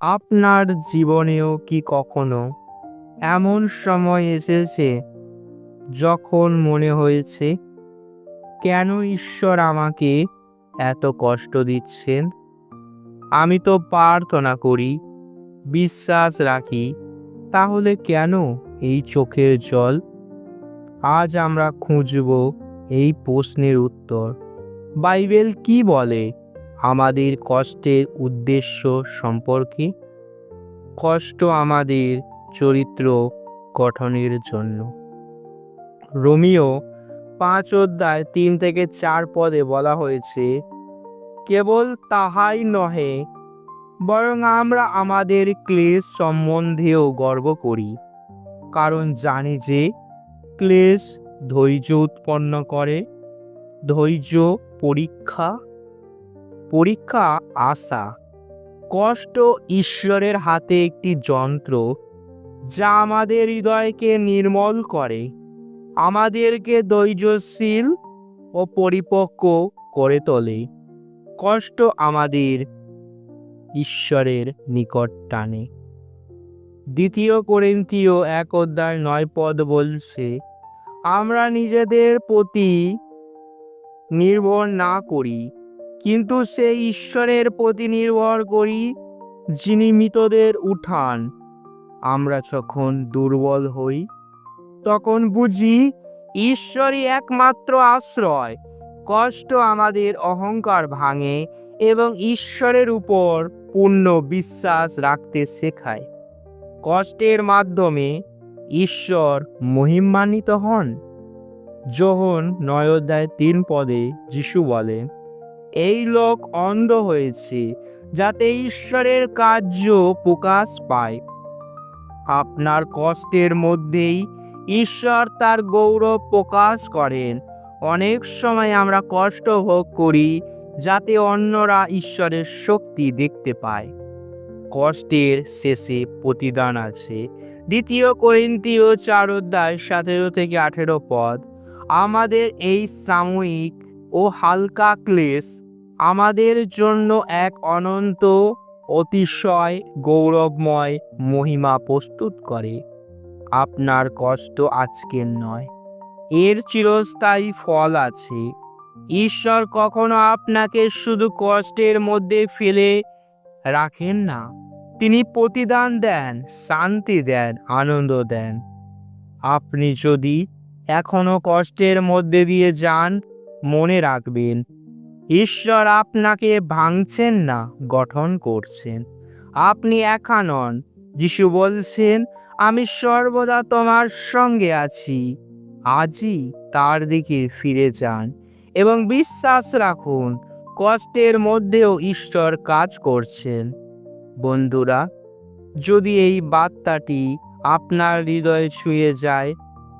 আপনার জীবনেও কি কখনো এমন সময় এসেছে যখন মনে হয়েছে, কেন ঈশ্বর আমাকে এত কষ্ট দিচ্ছেন? আমি তো প্রার্থনা করি, বিশ্বাস রাখি, তাহলে কেন এই চোখের জল? আজ আমরা খুঁজব এই প্রশ্নের উত্তর। বাইবেল কি বলে? আমাদের কষ্টের উদ্দেশ্য সম্পর্কে? কষ্ট আমাদের চরিত্র গঠনের জন্য। রোমিও পাঁচ অধ্যায় তিন থেকে চার পদে বলা হয়েছে, কেবল তাহাই নহে, বরং আমরা আমাদের ক্লেশ সম্বন্ধেও গর্ব করি। কারণ জানি যে, ক্লেশ ধৈর্য উৎপন্ন করে, ধৈর্য পরীক্ষা পরীক্ষা, আশা। কষ্ট ঈশ্বরের হাতে একটি যন্ত্র, যা আমাদের হৃদয়কে নির্মল করে, আমাদেরকে ধৈর্যশীল ও পরিপক্ক করে তোলে। কষ্ট আমাদের ঈশ্বরের নিকট টানে। দ্বিতীয় করিন্থীয় এক অধ্যায় নয় পদ বলছে, আমরা নিজেদের প্রতি নির্ভর না করি কিন্তু সেই ঈশ্বরের প্রতি নির্ভর করি, যিনি মৃতদের উঠান। আমরা যখন দুর্বল হই, তখন বুঝি ঈশ্বরই একমাত্র আশ্রয়। কষ্ট আমাদের অহংকার ভাঙে এবং ঈশ্বরের উপর পূর্ণ বিশ্বাস রাখতে শেখায়। কষ্টের মাধ্যমে ঈশ্বর মহিমান্বিত হন। যোহন নয়োধ্যায় তিন পদে যিশু বলেন এই লোক অন্ধ হয়েছে, যাতে ঈশ্বরের কার্য প্রকাশ পায়। আপনার কষ্টের মধ্যেই ঈশ্বর তার গৌরব প্রকাশ করেন। অনেক সময় আমরা কষ্ট ভোগ করি, যাতে অন্যরা ঈশ্বরের শক্তি দেখতে পায়। কষ্টের শেষে প্রতিদান আছে। দ্বিতীয় করিন্তীয় চার অধ্যায় সতেরো থেকে আঠেরো পদ। আমাদের এই সাময়িক ও হালকা ক্লেশ আমাদের জন্য এক অনন্ত, অতিশয়, গৌরবময় মহিমা প্রস্তুত করে। আপনার কষ্ট আজকের নয়, এর চিরস্থায়ী ফল আছে। ঈশ্বর কখনো আপনাকে শুধু কষ্টের মধ্যে ফেলে রাখেন না, তিনি প্রতিদান দেন, শান্তি দেন, আনন্দ দেন। আপনি যদি এখনও কষ্টের মধ্যে দিয়ে যান, মনে রাখবেন ঈশ্বর আপনাকে ভাঙছেন না, গঠন করছেন। আপনি একা নন, যিশু বলছেন, আমি সর্বদা তোমার সঙ্গে আছি। আজই তার দিকে ফিরে যান এবং বিশ্বাস রাখুন, কষ্টের মধ্যেও ঈশ্বর কাজ করছেন। বন্ধুরা, যদি এই বার্তাটি আপনার হৃদয়ে ছুঁয়ে যায়,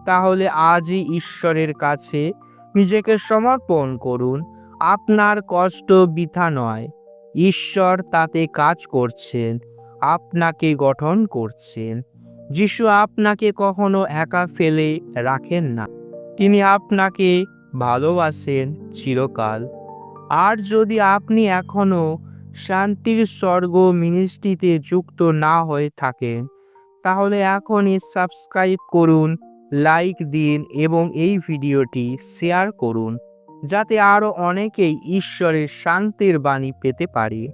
তাহলে আজই ঈশ্বরের কাছে নিজেকে সমর্পণ করুন। আপনার কষ্ট বৃথা নয়। ঈশ্বর তাতে কাজ করছেন, আপনাকে গঠন করছেন। যিশু আপনাকে কখনো একা ফেলে রাখেন না। তিনি আপনাকে ভালোবাসেন চিরকাল। আর যদি আপনি এখনও শান্তির স্বর্গ মিনিস্ট্রিতে যুক্ত না হয়ে থাকেন, তাহলে এখনই সাবস্ক্রাইব করুন, লাইক দিন এবং এই ভিডিওটি শেয়ার করুন। যাতে আরও অনেকেই ঈশ্বরের শান্তির বাণী পেতে পারে।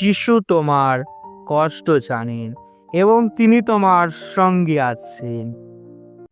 যিশু তোমার কষ্ট জানেন এবং তিনি তোমার সঙ্গে আছেন।